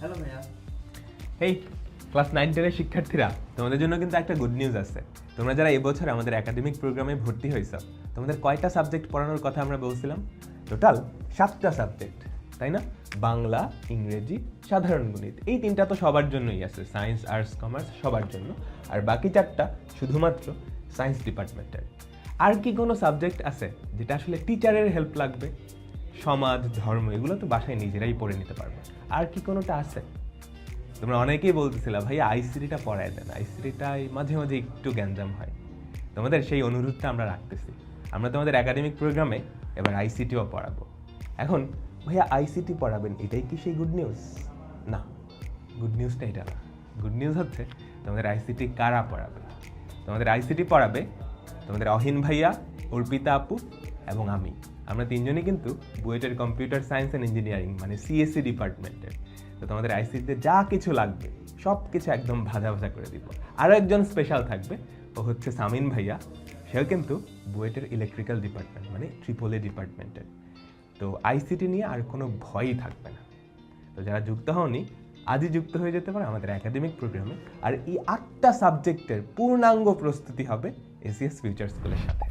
Hello ভাইয়া এই class nine টেনের শিক্ষার্থীরা, তোমাদের জন্য কিন্তু একটা গুড নিউজ আছে। তোমরা যারা এবছর আমাদের একাডেমিক প্রোগ্রামে ভর্তি হয়েছ, তোমাদের কয়টা সাবজেক্ট পড়ানোর কথা আমরা বলছিলাম? টোটাল সাতটা সাবজেক্ট তাই না? বাংলা, ইংরেজি, সাধারণ গণিত, এই তিনটা তো সবার জন্যই আছে সায়েন্স আর্টস কমার্স সবার জন্য। আর বাকি চারটা শুধুমাত্র সায়েন্স ডিপার্টমেন্টের আর কি কোনো সাবজেক্ট আছে যেটা আসলে টিচারের হেল্প লাগবে? সমাজ, ধর্ম, এগুলো তো বাসায় নিজেরাই পড়ে নিতে পারবে। আর কি কোনোটা আছে? তোমরা অনেকেই বলতেছিলা, ভাই আইসিটিটা পড়ায় দেন। আইসিটিটাই মাঝে মাঝে একটু গ্যাঞ্জাম হয়। তোমাদের সেই অনুরোধটা আমরা রাখতেছি। আমরা তোমাদের একাডেমিক প্রোগ্রামে এবার আইসিটিও পড়াবো। এখন, ভাইয়া, আইসিটি পড়াবেন, এটাই কি সেই গুড নিউজ না গুড নিউজটা এটা না। গুড নিউজ হচ্ছে, তোমাদের আইসিটি কারা পড়াবে? তোমাদের আইসিটি পড়াবে তোমাদের অহিন ভাইয়া, অর্পিতা আপু এবং আমি। আমরা তিনজনই কিন্তু বুয়েটের কম্পিউটার সায়েন্স অ্যান্ড ইঞ্জিনিয়ারিং মানে সিএসসি ডিপার্টমেন্টের। তো তোমাদের আইসিটিতে যা কিছু লাগবে সব কিছু একদম ভাজা ভাজা করে দিব। আরও একজন স্পেশাল থাকবে, ও হচ্ছে সামিন ভাইয়া। সেও কিন্তু বুয়েটের ইলেকট্রিক্যাল ডিপার্টমেন্ট মানে ট্রিপলে ডিপার্টমেন্টের তো আইসিটি নিয়ে আর কোনো ভয়ই থাকবে না। তো যারা যুক্ত হওনি, আজই যুক্ত হয়ে যেতে পারে আমাদের একাডেমিক প্রোগ্রামে আর এই আটটা সাবজেক্টের পূর্ণাঙ্গ প্রস্তুতি হবে এসিএস ফিউচার স্কুলের সাথে।